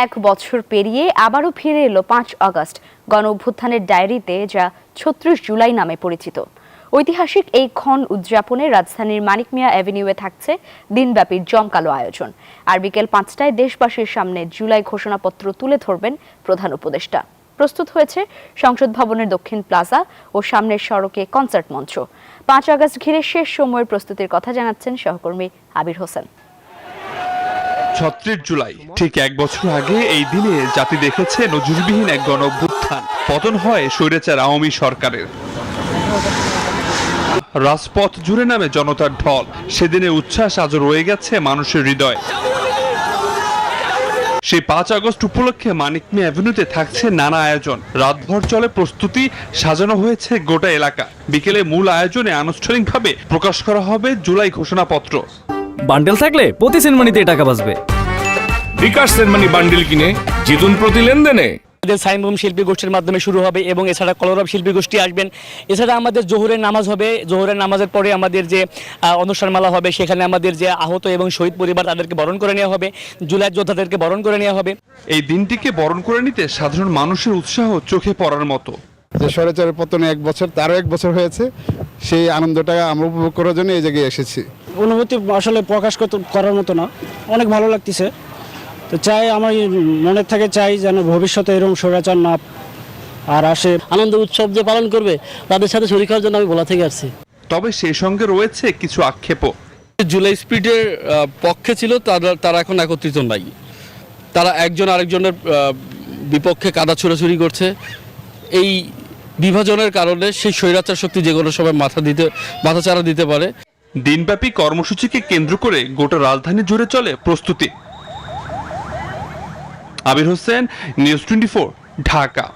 এক বছর পেরিয়ে আবারও ফিরে এলো পাঁচ আগস্ট। গণ অভ্যুত্থানের ডায়েরিতে যা ছত্রিশ জুলাই নামে পরিচিত। ঐতিহাসিক এই ক্ষণ উদযাপনে রাজধানীর মানিক মিয়া অ্যাভিনিউয়ে থাকছে দিনব্যাপী জমকালো আয়োজন। আর বিকেল পাঁচটায় দেশবাসীর সামনে জুলাই ঘোষণাপত্র তুলে ধরবেন প্রধান উপদেষ্টা। প্রস্তুত হয়েছে সংসদ ভবনের দক্ষিণ প্লাজা ও সামনের সড়কে কনসার্ট মঞ্চ। পাঁচ আগস্ট ঘিরে শেষ সময়ের প্রস্তুতির কথা জানাচ্ছেন সহকর্মী আবির হোসেন। ছত্রিশ জুলাই। ঠিক এক বছর আগে এই দিনে জাতি দেখেছে নজিরবিহীন এক গণ অভ্যুত্থান পতন হয় স্বৈরাচার আওয়ামী সরকারের। রাজপথ জুড়ে নামে জনতার ঢল। সেদিনে উচ্ছ্বাস আজও রয়ে গেছে মানুষের হৃদয়। সেই পাঁচ আগস্ট উপলক্ষে মানিক মিয়া অ্যাভিনিউতে থাকছে নানা আয়োজন। রাতভর চলে প্রস্তুতি, সাজানো হয়েছে গোটা এলাকা। বিকেলে মূল আয়োজনে আনুষ্ঠানিকভাবে প্রকাশ করা হবে জুলাই ঘোষণাপত্র। বান্ডেল থাকলে প্রতি সেনমানিতে টাকা বাঁচবে। বিকাশ সেনমানি বান্ডিল কিনে জিতুন প্রতি লেনদেনে। আমাদের সাইমুম শিল্পী গোষ্ঠীর মাধ্যমে শুরু হবে এবং এছাড়া কলরব শিল্পী গোষ্ঠী আসবেন। এছাড়া আমাদের জোহরের নামাজ হবে। জোহরের নামাজের পরে আমাদের যে অনুষ্ঠানমালা হবে সেখানে আমাদের যে আহত এবং শহীদ পরিবার তাদেরকে বরণ করে নেওয়া হবে। জুলাই যোদ্ধাদেরকে বরণ করে নেওয়া হবে। এই দিনটিকে বরণ করে নিতে সাধারণ মানুষের উৎসাহ চোখে পড়ার মতো। যে স্বৈরাচারের পতনে এক বছর তারও এক বছর হয়েছে। সেই আনন্দটা আমরা উপভোগ করার জন্য এই জায়গায় এসেছি। অনুভূতি আসলে প্রকাশ করতে- করার মতো না। অনেক ভালো লাগতেছে। তো চাই আমার মনে থেকে চাই যেন ভবিষ্যতে এরকম স্বৈরাচার না আর আসে। আনন্দ উৎসব যে পালন করবে তাদের সাথে শরীর হওয়ার জন্য আমি বলা থেকে আসছি। তবে সেই সঙ্গে রয়েছে কিছু আক্ষেপও। জুলাই স্পিডের পক্ষে ছিল তারা তারা এখন একত্রিত নাই তারা একজন আরেকজনের বিপক্ষে কাদা ছোড়াছুরি করছে। এই বিভাজনের কারণে সেই স্বৈরাচার শক্তি যে কোনো সময় মাথা দিতে মাথা চারা দিতে পারে। দিনব্যাপী কর্মসূচিকে কেন্দ্র করে গোটা রাজধানী জুড়ে চলে প্রস্তুতি। Abir Hossain news twenty Dhaka.